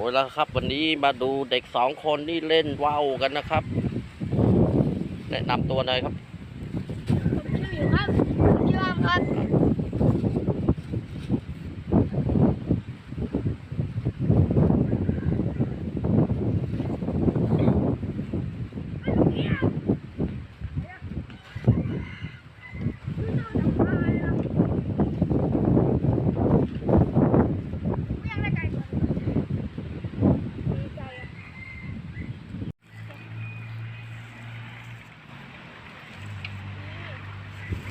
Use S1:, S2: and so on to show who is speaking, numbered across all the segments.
S1: อ้ยแล้วครับ วันนี้มาดูเด็กสองคนนี่เล่นว่าวกันนะครับ แนะนำตัวหน่อยครับ
S2: ผมชื่อหิวครับชื่ออ้อมครับ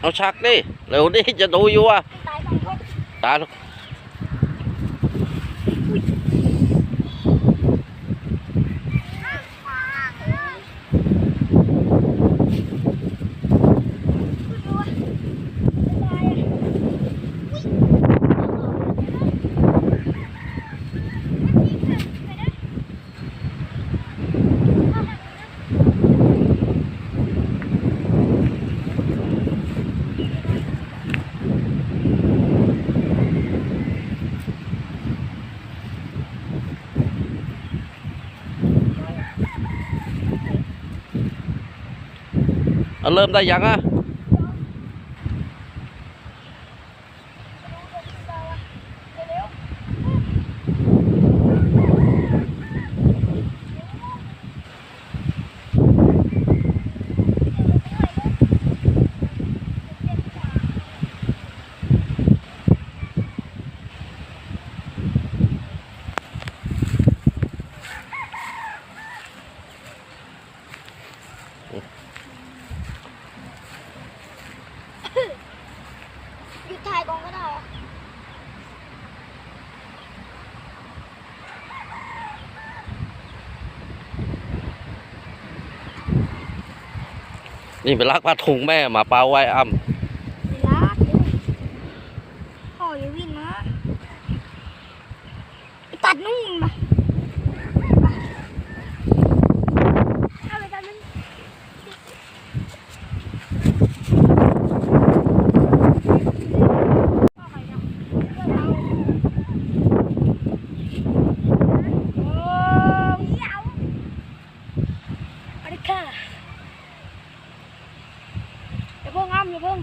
S1: เอาชักดิเร็วดิจะดูอยู่อะ
S3: ตายสองคน
S1: ตาลู เริ่มได้ยังอะ นี่ไปลักผ้าถุงแม่มาเปล่าไว้อ้ำ
S3: พ่ออย่วิ่นะตัดนู่น
S2: อย่าเพิ่ง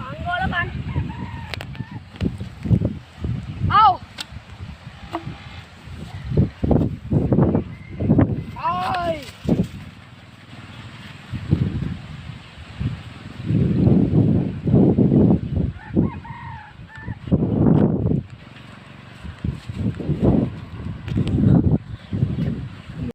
S2: ฟังก็แล้วกัน